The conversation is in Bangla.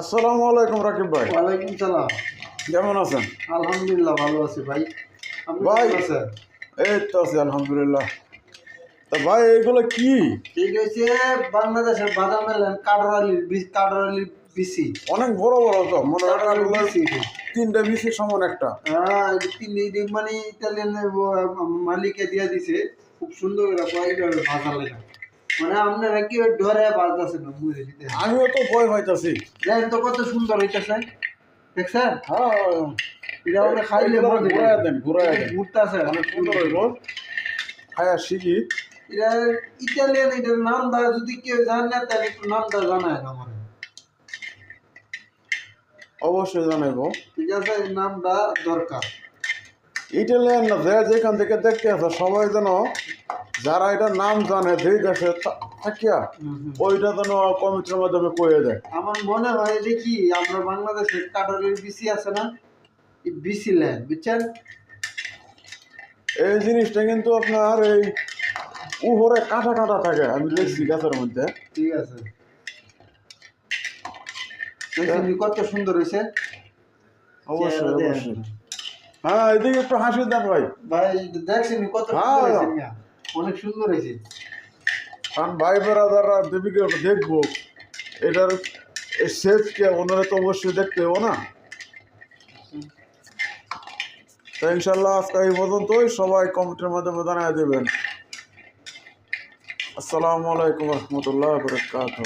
আসসালামু আলাইকুম রাকিব ভাই। ওয়ালাইকুম সালাম। কেমন আছেন? আলহামদুলিল্লাহ ভালো আছি ভাই। ভাই। আছেন? এই তো আছি আলহামদুলিল্লাহ। তা ভাই এগুলো কি? ঠিক আছে বাংলাদেশের বাদাম এলেন কাঠরালির বীজ কাঠরালির বিসি অনেক বড় বড় তো মনে হয় এগুলো বিসি সমান একটা। হ্যাঁ তিন মানে ইতালিয়ান মালিকে দিয়ে দিছে। খুব সুন্দর করে ভাজা লেখা। মানে আপনারা কি ওই ডরে বাজতেছে না দিতে। আমিও তো ভয় পাইতাছি। দেখেন তো কত সুন্দর হইতেছে। দেখছেন? হ্যাঁ এটা আমরা খাইলে ঘুরাইয়া দেন, ঘুরাইয়া দেন। ঘুরতেছে অনেক সুন্দর হইব। খায়া শিখি। এটা ইতালিয়ান এটার নামটা যদি কেউ জানে না তাহলে একটু নামটা জানায় না আমার। অবশ্যই জানাইবো। ঠিক আছে নামটা দরকার। ইটালিয়ান না যে যেখান থেকে দেখতে আছে সবাই যেন যারা এটা নাম জানে যেই দেশে থাকিয়া ওইটা যেন কমিটির মাধ্যমে কয়ে দেয়। আমার মনে হয় যে কি আমরা বাংলাদেশে কাটারের বিসি আছে না? বিসি ল্যান্ড বুঝছেন? এই জিনিসটা কিন্তু আপনার এই উপরে কাঁটা কাঁটা থাকে আমি দেখছি গাছের মধ্যে। ঠিক আছে। কত সুন্দর হয়েছে? অবশ্যই অবশ্যই। হ্যাঁ এদিকে একটু হাসি দেন ভাই। ভাই দেখছেন ই কত হ্যাঁ। অনেক সুন্দর হয়েছে। কারণ ভাই বেড়াদাররা দেবীকে দেখব। এটার সেফকে ওনারা তো অবশ্যই দেখতে হব না। তো ইনশাল্লাহ আজকে এই পর্যন্তই। সবাই কমিটির মাধ্যমে জানাই দেবেন। আসসালামু আলাইকুম রহমতুল্লাহ বরকাত